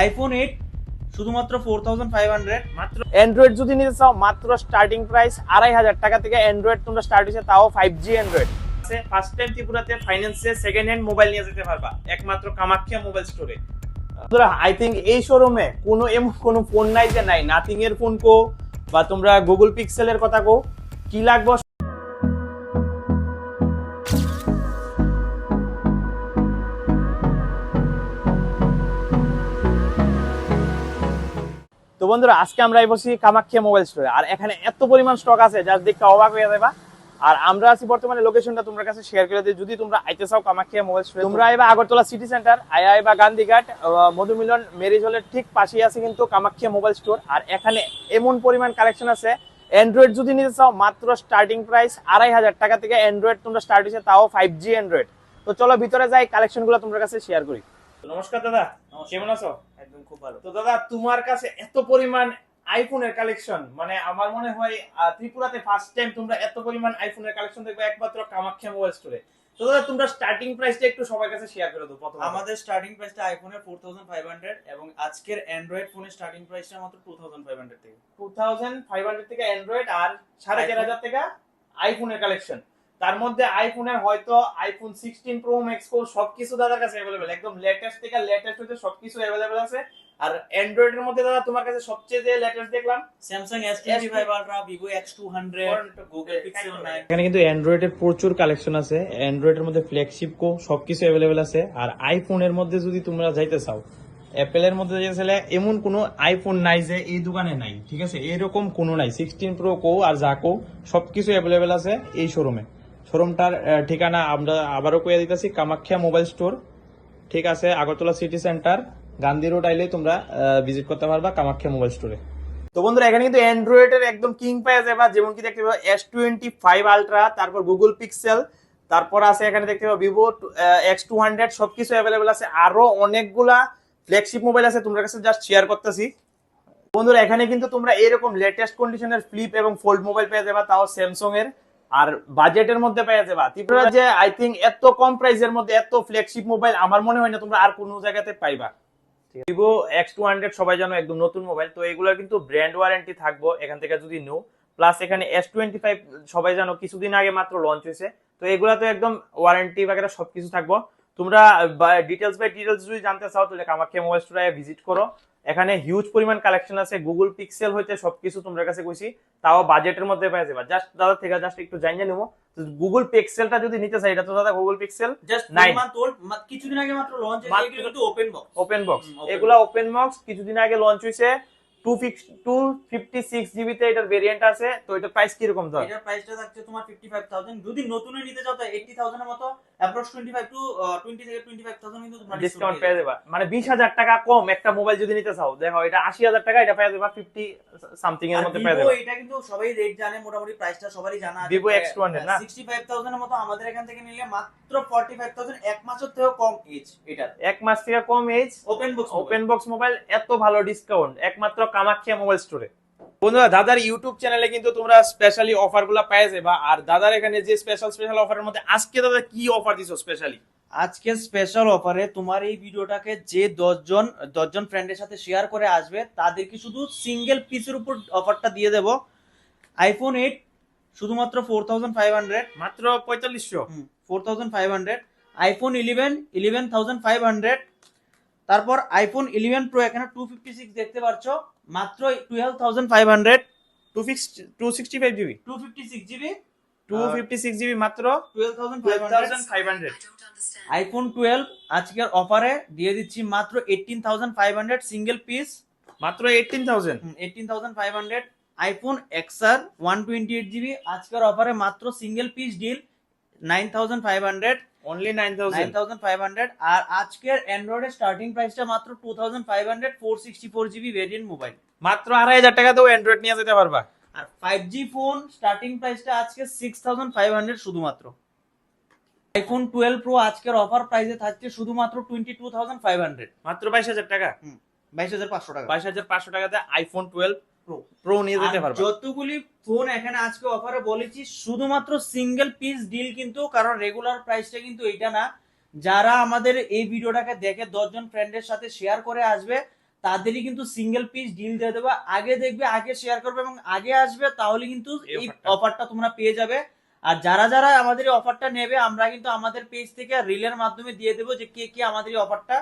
IPhone eight শুধুমাত্র four thousand five hundred মাত্র Android যদি নিতে চাও মাত্র স্টার্টিং প্রাইস আড়াই হাজার টাকা থেকে অ্যান্ড্রয়েড তোমরা স্টার্ট হয়েছে তাও five G Android first time ত্রিপুরাতে ফাইন্যান্সে সেকেন্ড হ্যান্ড মোবাইল নিয়ে যেতে পারবা একমাত্র কামাখ্যা মোবাইল স্টোরে আই থিঙ্ক এই শোরুমে কোনো এমন কোনো ফোন নাই যে নাই। নাথিং এর ফোন কো বা তোমরা গুগল পিক্সেলের কথা কো কি লাগবে তো বন্ধুরা আজকে আমরা এই বসি কামাখ্যা মোবাইল স্টোরে আর এখানে এত পরিমাণ স্টক আছে যার দেখতে অবাক হয়ে যাবে আর আমরা আছি বর্তমানে লোকেশনটা তোমার কাছে শেয়ার করে দিই। যদি তোমরা আইতে চাও কামাখ্যা মোবাইল স্টোরে তোমরা এবার আগরতলা সিটি সেন্টার আয়া বা গান্ধীঘাট মধুমিলন মেরিজ হলের ঠিক পাশেই আছে কিন্তু কামাখ্যা মোবাইল স্টোর আর এখানে এমন পরিমাণ কালেকশন আছে অ্যান্ড্রয়েড যদি নিতে চাও মাত্র স্টার্টিং প্রাইস আড়াই হাজার টাকা থেকে অ্যান্ড্রয়েড তোমরা স্টার্ট হয়েছে তাও ফাইভ জি অ্যান্ড্রয়েড তো চলো ভিতরে যাই কালেকশনগুলো তোমার কাছে শেয়ার করি। নমস্কার দাদা কেমন আছো? একদম খুব ভালো। তো দাদা তোমার কাছে এত পরিমাণ আইফোনের কালেকশন মানে আমার মনে হয় ত্রিপুরাতে ফার্স্ট টাইম তোমরা এত পরিমাণ আইফোনের কালেকশন দেখবে একমাত্র কামাখ্যা মোবাইল স্টোরে তো দাদা তোমরা স্টার্টিং প্রাইসটা একটু সবার কাছে শেয়ার করে দাও প্রথমে আমাদের স্টার্টিং প্রাইসটা আইফোনের ফোর থাউজেন্ড ফাইভ হান্ড্রেড এবং আজকের অ্যান্ড্রয়েড ফোনের স্টার্টিং প্রাইসটা মাত্র টু থাউজেন্ড ফাইভ হান্ড্রেড থেকে। টু থাউজেন্ড ফাইভ হান্ড্রেড থেকে অ্যান্ড্রয়েড আর সাড়ে চার হাজার টাকা আইফোনের কালেকশন তার মধ্যে আইফোনের হয়তো iPhone sixteen pro max pro সবকিছু দাদার কাছে অ্যাভেলেবেল একদম লেটেস্ট থেকে লেটেস্ট হতে সবকিছু অ্যাভেলেবেল আছে। আর অ্যান্ড্রয়েডের মধ্যে দাদা তোমার কাছে সবচেয়ে যে লেটেস্ট দেখলাম? Samsung S twenty five ultra Vivo X two hundred Google Pixel nine এখানে কিন্তু অ্যান্ড্রয়েডের প্রচুর কালেকশন আছে। অ্যান্ড্রয়েডের মধ্যে ফ্ল্যাগশিপ কো সবকিছু অ্যাভেলেবেল আছে। আর আইফোনের মধ্যে যদি তোমরা যাইতে চাও অ্যাপেলের মধ্যে যাইতে চাইলে এমন কোনো আইফোন নাই যে এই দোকানে নাই ঠিক আছে? এরকম কোনো নাই। সিক্সটিন প্রো কো আর যা কো সবকিছু অ্যাভেলেবেল আছে এই শোরুমে শোরুমটার ঠিকানা আমরা আবারও কইয়া দিতেছি, কামাখ্যা মোবাইল স্টোর। ঠিক আছে, Agartala city centre, Gandhi road আইলে তোমরা ভিজিট করতে পারবা কামাখ্যা মোবাইল স্টোরে। তো বন্ধুরা, এখানে কিন্তু অ্যান্ড্রয়েড এর একদম কিং পাওয়া যাবে যেমন কি দেখতে পাবো এস টোয়েন্টি ফাইভ আলট্রা তারপর গুগল পিক্সেল তারপর আছে এখানে দেখতে পাবো ভিভো এক্স টু হান্ড্রেড সবকিছু অ্যাভেলেবেল আছে। আরও অনেকগুলা ফ্ল্যাগশিপ মোবাইল আছে তোমার কাছে জাস্ট শেয়ার করতেছি। বন্ধুরা, এখানে কিন্তু তোমরা এরকম লেটেস্ট কন্ডিশনের ফ্লিপ এবং ফোল্ড মোবাইল পেয়ে যাবা, তাও স্যামসাং এর। আর বাজেটের মধ্যে পেয়ে যাবা। ত্রিপুরা যে আই থিঙ্ক এত কম প্রাইসের মধ্যে, এত ফ্ল্যাগশিপ মোবাইল আমার মনে হয় না তোমরা আর কোনো জায়গাতে পাইবা। ভিভো এক্স টু হান্ড্রেড সবাই জানো, একদম নতুন মোবাইল তো এগুলোর কিন্তু ব্র্যান্ড ওয়ারেন্টি থাকব, এখান থেকে যদি নো প্লাস এখানে এস টোয়েন্টি ফাইভ সবাই জানো, কিছুদিন আগে মাত্র লঞ্চ হয়েছে। তো এগুলা তো একদম ওয়ারেন্টি বাগেরা সবকিছু থাকব। তোমরা ডিটেলস বাই ডিটেলস যদি জানতে চাও, তাহলে আমাকে মোবাইল স্টোরে ভিজিট করো। এখানে হিউজ পরিমাণ কালেকশন আছে গুগল পিক্সেল হইতে সবকিছু তোমার কাছে কইছি। তাও বাজেটের মধ্যে পেয়ে যাবা। জাস্ট দাদা থেকে জাস্ট একটু জানি নিবো। গুগল পিক্সেলটা যদি নিতে চাই এটা তো দাদা Google Pixel just month old কিছুদিন আগে মাত্র লঞ্চ হয়েছে কিন্তু ওপেন বক্স ওপেন বক্স এগুলা ওপেন বক্স কিছুদিন আগে লঞ্চ হইছে। 256 এটার ভেরিয়েন্ট এটা কিন্তু মানে টাকা কম একটা মোবাইল যদি নিতে চাও দেখো এটা 80000 টাকা এটা পেয়ে যাবে 50 সামথিং এর মধ্যে পেয়ে যাবে। এটা কিন্তু সবাই রেট জানে মোটামুটি প্রাইসটা সবারই জানা আছে। ভিভো X200 না? হ্যাঁ, 65000 এর মতো আমাদের এখান থেকে নিলে মাত্র 45000 এক মাসের থেকেও কম এজ এটা এক মাস থেকে কম age open box open box mobile এত ভালো ডিসকাউন্ট একমাত্র কামাখ্যা মোবাইল স্টোরে। বন্ধুরা দাদার ইউটিউব চ্যানেলে কিন্তু তোমরা স্পেশালি অফারগুলা পেয়ে যাবা আর দাদার এখানে যে স্পেশাল স্পেশাল অফারের মধ্যে আজকে দাদা কি অফার দিছো স্পেশালি আজকে স্পেশাল অফারে তোমার এই ভিডিওটাকে যে দশজন দশজন ফ্রেন্ডের সাথে শেয়ার করে আসবে তাদেরকে শুধু সিঙ্গেল পিসের উপর অফারটা দিয়ে দেবো। আইফোন এইট শুধুমাত্র ফোর থাউজেন্ড ফাইভ হান্ড্রেড মাত্র পঁয়তাল্লিশশো। Four thousand five hundred iPhone eleven eleven thousand five hundred তারপর আইফোন ইলেভেন প্রো এখানে টু ফিফটি সিক্স দেখতে পাচ্ছ মাত্র twelve thousand five hundred two fix two sixty five GB two fifty six GB two fifty six GB মাত্র twelve thousand five hundred iPhone twelve আজকের অফারে দিয়ে দিচ্ছি মাত্র eighteen thousand five hundred single piece মাত্র eighteen thousand eighteen thousand five hundred iPhone XR one twenty eight GB আজকের অফারে মাত্র single piece deal nine thousand five hundred only 9000 9500 আর আজকের অ্যান্ড্রয়েডের স্টার্টিং প্রাইসটা মাত্র 2500 464 ভেরিয়েন্ট মোবাইল মাত্র 2500 টাকা দাও অ্যান্ড্রয়েড নিয়ে যেতে পারবা। আর 5G ফোন স্টার্টিং প্রাইসটা আজকে 6500 শুধুমাত্র। আইফোন 12 প্রো আজকের অফার প্রাইসে থাকছে শুধুমাত্র 22500 মাত্র 22000 টাকা। হুম 22500 টাকা। 22500 টাকাতে আইফোন 12 প্রো নিয়ে যেতে পারবে। যতগুলি ফোন এখানে আজকে অফারে বলেছি শুধুমাত্র সিঙ্গেল পিস ডিল কিন্তু কারণ রেগুলার প্রাইসটা কিন্তু এটা না। যারা আমাদের এই ভিডিওটাকে দেখে দশজন ফ্রেন্ডের সাথে শেয়ার করে আসবে তাদেরই কিন্তু সিঙ্গেল পিস ডিল দিয়ে দেবো। আগে দেখবে আগে শেয়ার করবে এবং আগে আসবে তাহলে কিন্তু এই অফারটা তোমরা পেয়ে যাবে। আর যারা যারা আমাদের এই অফারটা নেবে আমরা কিন্তু আমাদের পেজ থেকে রিলের মাধ্যমে দিয়ে দেবো যে কে কে আমাদের এই অফারটা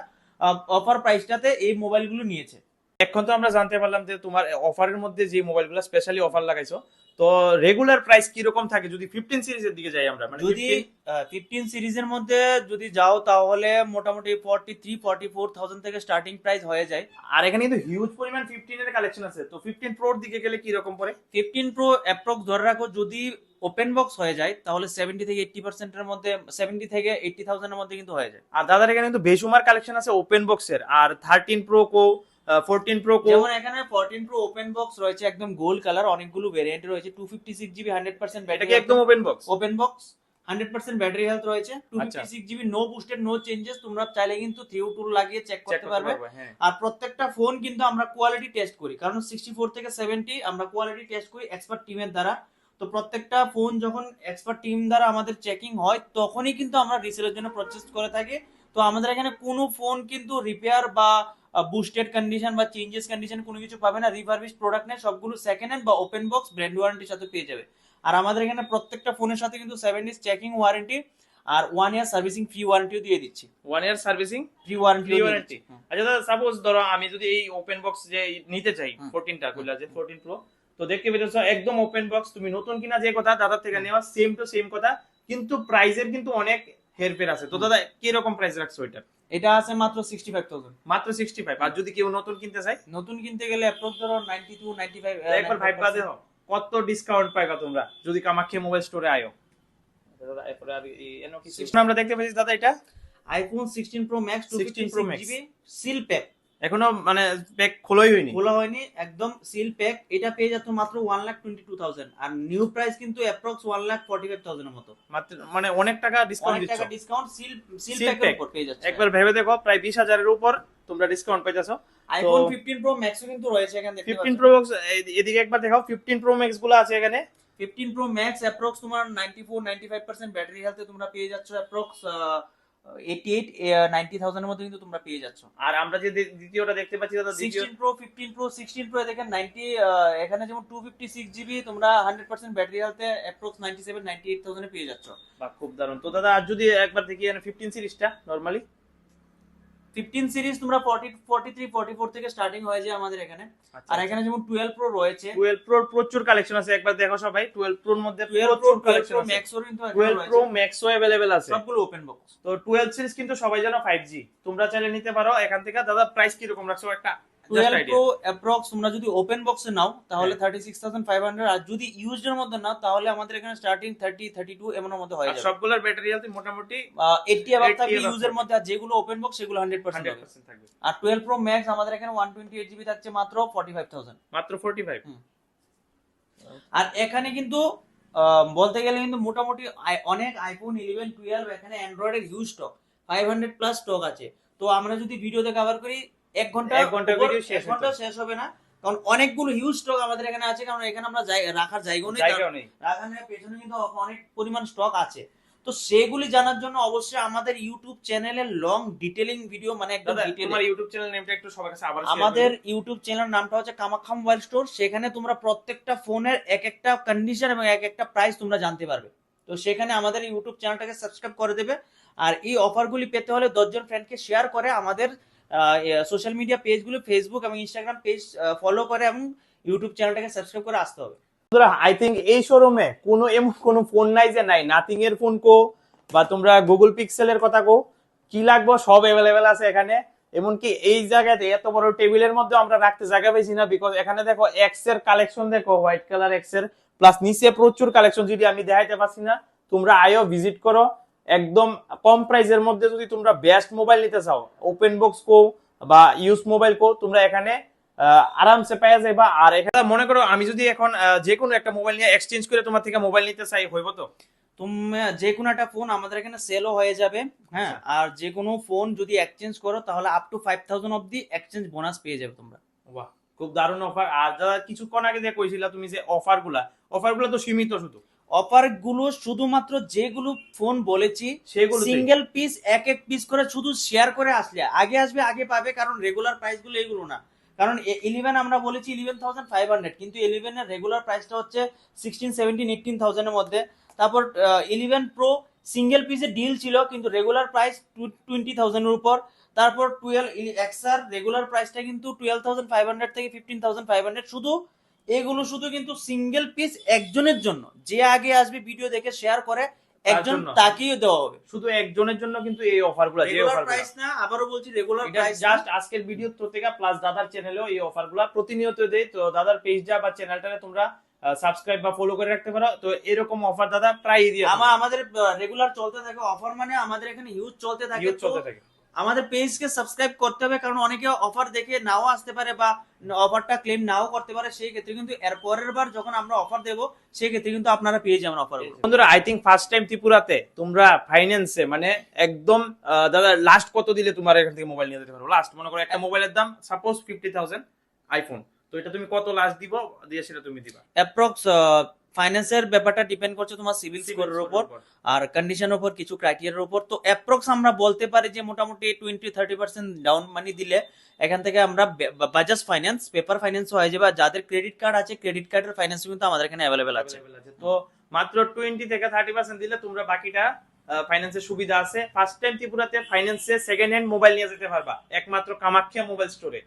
অফার প্রাইসটাতে এই মোবাইলগুলো নিয়েছে। এখন তো আমরা জানতে পারলাম যে তোমার অফারের মধ্যে যে মোবাইলগুলো স্পেশালি অফার লাগাইছো তো রেগুলার প্রাইস কি রকম থাকে? যদি 15 সিরিজের দিকে যাই আমরা মানে যদি 15 ফিফটিন সিরিজের মধ্যে যদি যাও তাহলে মোটামুটি forty three forty four thousand থেকে স্টার্টিং প্রাইস হয়ে যায়। আর এখানে কিন্তু হিউজ পরিমাণ 15 এর কালেকশন আছে তো 15 প্রোর দিকে গেলে কি রকম পড়ে? ফিফটিন প্রো অ্যাপ্রক্স ধরে রাখো যদি ওপেন বক্স হয়ে যায় তাহলে সেভেন্টি থেকে এইটটি পার্সেন্টের মধ্যে সেভেন্টি থেকে এইটটি থাউজেন্ডের মধ্যে কিন্তু হয়ে যায়। আর দাদার এখানে কিন্তু বেসুমার কালেকশন আছে ওপেন বক্সের আর 13 প্রো কো 14 প্রো যেমন এখানে ফোরটিন প্রো ওপেন বক্স রয়েছে একদম গোল্ড কালার অনেকগুলো ভেরিয়েন্ট রয়েছে। Two fifty six GB hundred percent battery একদম open box open box hundred percent battery health রয়েছে। Two. Fifty six GB no boosted no changes তোমরা চাইলে কিন্তু টুল লাগিয়ে চেক চেক করতে পারবে। হ্যাঁ। আর প্রত্যেকটা ফোন কিন্তু আমরা কোয়ালিটি টেস্ট করি। কারণ সিক্সটি ফোর থেকে সেভেন্টি আমরা কোয়ালিটি টেস্ট করি এক্সপার্ট টিমের দ্বারা। তো প্রত্যেকটা ফোন যখন এক্সপার্ট টিম দ্বারা আমাদের চেকিং হয় তখনই কিন্তু আমরা রিসেলের জন্য প্রচেস করে থাকি। তো আমাদের এখানে কোনো ফোন কিন্তু রিপেয়ার বা বুস্টেড কন্ডিশন বা চেঞ্জেস কন্ডিশন কোনো কিছু পাবে না রিফার্বিশ প্রোডাক্ট নেই সবগুলো সেকেন্ড হ্যান্ড বা ওপেন বক্স ব্র্যান্ড ওয়ারেন্টির সাথে পেয়ে যাবে। আর আমাদের এখানে প্রত্যেকটা ফোনের সাথে কিন্তু সেভেন ডেজ চেকিং ওয়ারেন্টি আর ওয়ান ইয়ার সার্ভিসিং ফ্রি ওয়ারেন্টিও দিয়ে দিচ্ছি। One year servicing free warranty Free warranty? আচ্ছা দাদা সাপোজ ধরো আমি যদি এই ওপেন বক্স যে নিতে চাই। 14টা কইলা যে 14 প্রো তো দেখতে পেরেছ একদম ওপেন বক্স তুমি নতুন কিনা যে কথা দাদার থেকে নেওয়া সেম টু সেম কথা কিন্তু প্রাইজের কিন্তু অনেক হেরফের আছে। তো দাদা কীরকম প্রাইস রাখছো এটা এটা আছে মাত্র সিক্সটি ফাইভ থাউজেন্ড মাত্র 65 আর যদি কেউ নতুন কিনতে চায়? নতুন কিনতে গেলে অ্যাপ্রক্স ধরো 92 95 ফাইভ একবার ফাইভ বাদে কত ডিসকাউন্ট পাইবা তোমরা? যদি কামাখ্যা মোবাইল স্টোরে আয়ো। এরপরে আর এনো কিছু আমরা দেখতে পাচ্ছি দাদা এটা? IPhone 16 pro max 16 Pro Max। GB seal pack এখনও মানে প্যাক খোলাই হয়নি। খোলা হয়নি একদম সিল প্যাক এটা পেয়ে যাচ্ছ মাত্র 1 লাখ 22 থাউজেন্ড আর নিউ প্রাইস কিন্তু অ্যাপ্রক্স 1 লাখ 45 থাউজেন্ড এর মতো। মাত্র মানে অনেক টাকা ডিসকাউন্ট অনেক টাকা ডিসকাউন্ট সিল সিল প্যাকের উপর পেয়ে যাচ্ছে। একবার ভেবে দেখো প্রায় বিশ হাজারের উপর তোমরা ডিসকাউন্ট পাইতেছো আইফোন তো- 15 প্রো ম্যাক্সও কিন্তু রয়েছে এখানে দেখতে ফিফটিন পাচ্ছ। প্রো ম্যাক্স এদিকে একবার দেখাও ফিফটিন প্রো ম্যাক্সগুলো আছে এখানে। 15 প্রো ম্যাক্স অ্যাপ্রক্স তোমার 94 95% ব্যাটারি হেলথে তোমরা পেয়ে যাচ্ছ অ্যাপ্রক্স 88 90000 এর মধ্যে কিন্তু তোমরা পেয়ে যাচ্ছ। আর আমরা যে দ্বিতীয়টা দেখতে পাচ্ছি দাদা সিক্সটিন প্রো 15 প্রো 16 প্রো দেখেন 90 এখানে যেমন 256 জিবি তোমরা 100% battery হেলথে approx ninety seven ninety eight থাউজেন্ডে পেয়ে যাচ্ছ। বা খুব দারুণ। তো দাদা আর যদি একবার দেখি ফিফটিন সিরিজটা নর্মালি 15 সিরিজ তোমরা 40 43 44 থেকে স্টার্টিং হয়ে যায় আমাদের এখানে। আর এখানে যেমন 12 প্রো রয়েছে। টুয়েলভ প্রো প্রচুর কালেকশন আছে একবার দেখো সবাই টুয়েলভ প্রোর মধ্যে 12 প্রো প্রচুর 12 কালেকশন আছে। ম্যাক্স ওর কিন্তু আছে টুয়েলভ প্রো ম্যাক্স ম্যাক্সও অ্যাভেলেবেল আছে। সবগুলো ওপেন বক্স তো টুয়েলভ সিরিজ কিন্তু সবাই জানো ফাইভ জি তোমরা চাইলে নিতে পারো এখান থেকে দাদা প্রাইস কীরকম রাখছো? একটা 12 প্রো অ্যাপ্রক্স তোমরা যদি ওপেন বক্সে নাও তাহলে 36500 আর যদি ইউজড এর মধ্যে নাও তাহলে আমাদের এখানে স্টার্টিং 30 32 এমনের মধ্যে হয়ে সবগুলোর ব্যাটারি হেলথ মোটামুটি 80 অ্যাবাভ 80 থাকবে ইউজের মধ্যে আর যেগুলো ওপেন বক্স সেগুলো হান্ড্রেড পার্সেন্ট থাকবে। আর 12 প্রো ম্যাক্স আমাদের এখানে 128 জিবি থাকছে মাত্র 45000 মাত্র ফোর্টি ফাইভ আর এখানে কিন্তু বলতে গেলে কিন্তু মোটামুটি অনেক আইফোন ইলেভেন টুয়েলভ এখানে অ্যান্ড্রয়েডের huge stock five hundred plus stock আছে। তো আমরা যদি ভিডিওতে কভার করি এক ঘণ্টা এক ঘণ্টা উপর- শেষ ঘণ্টা শেষ হবে না। কারণ অনেকগুলো হিউজ স্টক আমাদের এখানে আছে কারণ এখানে আমরা রাখার জায়গাও নেই রাখার পেছনে কিন্তু অনেক পরিমাণ স্টক আছে। তো সেগুলি জানার জন্য অবশ্যই আমাদের ইউটিউব চ্যানেলের লং ডিটেলিং ভিডিও মানে একদম তোমার ইউটিউব চ্যানেল নেমটা একটু সবার কাছে আবার আমাদের ইউটিউব চ্যানেল নামটা হচ্ছে কামাখ্যা মোবাইল স্টোর সেখানে তোমরা প্রত্যেকটা ফোনের এক একটা কন্ডিশন এবং এক একটা প্রাইস তোমরা জানতে পারবে। তো সেখানে আমাদের ইউটিউব চ্যানেলটাকে সাবস্ক্রাইব করে দেবে। আর এই অফারগুলি পেতে হলে দশজন ফ্রেন্ডকে শেয়ার করে আমাদের সোশ্যাল মিডিয়া পেজগুলো ফেসবুক এবং ইনস্টাগ্রাম পেজ ফলো করে এবং ইউটিউব চ্যানেলটাকে সাবস্ক্রাইব করে আসতে হবে। আই থিঙ্ক এই শোরুমে কোনো এমন কোনো ফোন নাই যে নাই। নাথিং এর ফোন কো বা তোমরা গুগল পিক্সেলের কথা কো। কি লাগবে? সব অ্যাভেলেবেল আছে এখানে। এমনকি এই জায়গাতে এত বড় টেবিলের মধ্যে আমরা রাখতে জায়গা পেয়েছি না বিকজ এখানে দেখো এক্সের কালেকশন দেখো হোয়াইট কালার এক্সের। প্লাস নিচে প্রচুর কালেকশন যদি আমি দেখাইতে পারছি না, তোমরা আয়ো ভিজিট করো। একদম কম প্রাইসের মধ্যে যদি তোমরা বেস্ট মোবাইল নিতে চাও ওপেন বক্স কো বা ইউজ মোবাইল কো তোমরা এখানে আরামসে পেয়ে যাইবা। আর এখানে মনে করো আমি যদি এখন যে কোনো একটা মোবাইল নিয়ে এক্সচেঞ্জ করে তোমার থেকে মোবাইল নিতে চাই হইব তো? তুমি যে কোনো একটা ফোন আমাদের এখানে সেলও হয়ে যাবে হ্যাঁ? আর যে কোনো ফোন যদি এক্সচেঞ্জ করো তাহলে আপ টু ফাইভ থাউজেন্ড অব্দি এক্সচেঞ্জ বোনাস পেয়ে যাবে তোমরা। বাহ খুব দারুণ অফার আর যারা কিছুক্ষণ আগে যে কইছিলা তুমি যে অফারগুলা অফারগুলা তো সীমিত শুধু। অফারগুলো শুধুমাত্র যেগুলো ফোন বলেছি সেগুলো সিঙ্গেল পিস এক এক পিস করে শুধু শেয়ার করে আসলে। আগে আসবে আগে পাবে কারণ রেগুলার প্রাইসগুলো এগুলো না। কারণ ইলেভেন আমরা বলেছি ইলেভেন থাউজেন্ড ফাইভ হান্ড্রেড কিন্তু ইলেভেন এর রেগুলার প্রাইসটা হচ্ছে সিক্সটিন সেভেন্টিন এইটিন থাউজেন্ডের মধ্যে। তারপর ইলেভেন প্রো সিঙ্গেল পিসের ডিল ছিল কিন্তু রেগুলার প্রাইস টোয়েন্টি থাউজেন্ডের উপর। তারপর টুয়েলভ এক্সার রেগুলার প্রাইসটা কিন্তু টুয়েলভ থাউজেন্ড ফাইভ হান্ড্রেড থেকে ফিফটিন থাউজেন্ড ফাইভ হান্ড্রেড শুধু এগুলো শুধু কিন্তু সিঙ্গেল পিস একজনের জন্য। যে আগে আসবে ভিডিও দেখে শেয়ার করে একজন। তাকেই দেওয়া হবে। শুধু একজনের জন্য কিন্তু এই অফারগুলা যে অফার প্রাইস না আবারও বলছি রেগুলার প্রাইস জাস্ট আজকের ভিডিও থেকে প্লাস দাদার চ্যানেলেও এই অফারগুলা প্রতিনিয়ত দেয়। তো দাদার পেজটা বা চ্যানেলটাকে তোমরা সাবস্ক্রাইব বা ফলো করে রাখতে পারো। তো এরকম অফার দাদা প্রায় দিয়ে আমার আমাদের রেগুলার চলতে থাকে। অফার মানে আমাদের এখানে ইউজ চলতে থাকে। চলতে থাকে। আমাদের পেজকে সাবস্ক্রাইব করতে হবে কারণ অনেকে অফার দেখে নাও আসতে পারে বা অফারটা ক্লেম নাও করতে পারে সেই ক্ষেত্রে কিন্তু এর পরের বার যখন আমরা অফার দেব সেই ক্ষেত্রে কিন্তু আপনারা পেয়ে যাবেন অফার বন্ধুরা আই থিঙ্ক ফার্স্ট টাইম ত্রিপুরাতে তোমরা ফাইন্যান্সে মানে একদম দাদা লাস্ট কত দিলে তোমার এখান থেকে মোবাইল নিয়ে যেতে পারো লাস্ট মনে করো একটা মোবাইলের দাম সাপোজ ফিফটি থাউজেন্ড আইফোন তো এটা তুমি কত লাস্ট দিব? দিয়ে সেটা তুমি দিবা। অ্যাপ্রক্স ফাইন্যান্সের ব্যাপারটা ডিপেন্ড করছে তোমার সিভিল স্কোরের উপর আর কন্ডিশনের উপর কিছু ক্রাইটেরিয়ার উপর। তো অ্যাপ্রক্স আমরা বলতে পারি যে মোটামুটি twenty thirty percent down money দিলে এখান থেকে আমরা বাজাজ ফাইন্যান্স পেপার ফাইন্যান্স হয়ে যাবে। যাদের ক্রেডিট কার্ড আছে ক্রেডিট কার্ডের ফাইন্যান্স কিন্তু আমাদের এখানে অ্যাভেলেবেল আছে। আছে। তো মাত্র টোয়েন্টি থেকে থার্টি পার্সেন্ট দিলে তোমরা বাকিটা ফাইন্যান্সের সুবিধা আছে। ফার্স্ট টাইম ত্রিপুরাতে ফাইন্যান্সে সেকেন্ড হ্যান্ড মোবাইল নিয়ে যেতে পারবা। একমাত্র কামাখ্যা মোবাইল স্টোরে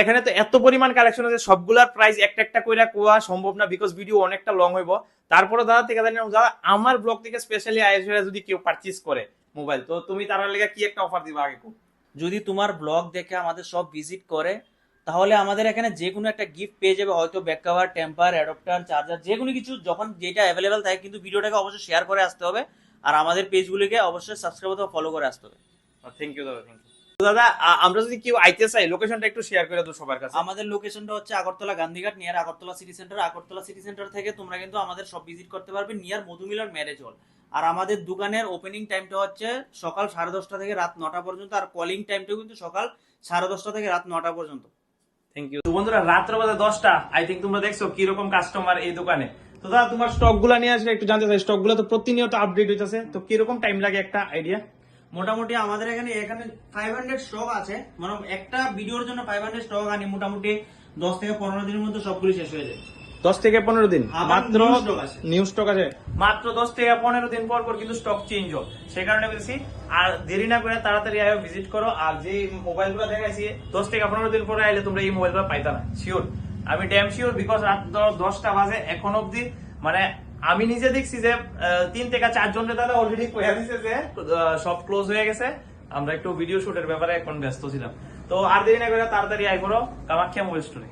এখানে তো এত পরিমাণ কালেকশন আছে সবগুলার প্রাইস একটা একটা কইরা কোয়া সম্ভব না বিকজ ভিডিও অনেকটা লং হইব। তারপরে দাদা থেকে দাদা আমার ব্লগ থেকে স্পেশালি আইএসএ যদি কেউ পারচেজ করে মোবাইল তো তুমি তার লেগে কি একটা অফার দিবা আগে কো? যদি তোমার ব্লগ দেখে আমাদের সব ভিজিট করে তাহলে আমাদের এখানে যে কোনো একটা গিফট পেয়ে যাবে হয়তো back cover temper adapter charger যে কোনো কিছু যখন যেটা অ্যাভেলেবেল থাকে কিন্তু ভিডিওটাকে অবশ্যই শেয়ার করে আসতে হবে। আর আমাদের পেজগুলিকে অবশ্যই সাবস্ক্রাইব অথবা ফলো করে আসতে হবে। থ্যাংক ইউ দাদা থ্যাংক ইউ দাদা আমরা যদি কেউ আইতে চাই লোকেশনটা একটু শেয়ার করে দাও সবার কাছে। আমাদের লোকেশনটা হচ্ছে Agartala Gandhighat near Agartala city centre Agartala city centre থেকে তোমরা কিন্তু আমাদের সব ভিজিট করতে পারবে নিয়ার মধুমিলন ম্যারেজ হল আর আমাদের দোকানের ওপেনিং টাইমটা হচ্ছে সকাল সাড়ে দশটা থেকে রাত নটা পর্যন্ত আর কলিং টাইমটাও কিন্তু সকাল সাড়ে দশটা থেকে রাত নটা পর্যন্ত। থ্যাংক ইউ বন্ধুরা রাত্র বাজে দশটা। আই থিঙ্ক তোমরা দেখছ কীরকম কাস্টমার এই দোকানে। তো দাদা তোমার স্টকগুলা নিয়ে আসলে একটু জানতে চাই। স্টকগুলো তো প্রতিনিয়ত আপডেট হইতেছে। তো কীরকম টাইম লাগে একটা আইডিয়া মোটামুটি আমাদের এখানে এখানে ফাইভ হান্ড্রেড স্টক আছে। মানে একটা ভিডিওর জন্য ফাইভ হান্ড্রেড স্টক আনি মোটামুটি দশ থেকে পনেরো দিনের মধ্যে সবগুলি শেষ হয়ে যায়। দশ থেকে পনেরো দিন? মাত্র। নিউ স্টক আছে? মাত্র দশ থেকে পনেরো দিন পর পর কিন্তু স্টক চেঞ্জ হোক সে কারণে বলছি আর দেরি না করে তাড়াতাড়ি আয়ো ভিজিট করো আর যে মোবাইলগুলো দেখাইছি দশ থেকে পনেরো দিন পরে আইলে তোমরা এই মোবাইলগুলো পাইতা না শিওর আমি ড্যাম শিওর বিকজ রাত দশটা বাজে এখন অব্দি মানে আমি নিজে দেখছি যে তিন থেকে চারজন দাদা অলরেডি কয়া দিছে যে সব ক্লোজ হয়ে গেছে। আমরা একটু ভিডিও শুটের ব্যাপারে এখন ব্যস্ত ছিলাম। তো আর দেরি না করে তাড়াতাড়ি আই করো, কামাখ্যা মোবাইল স্টোরে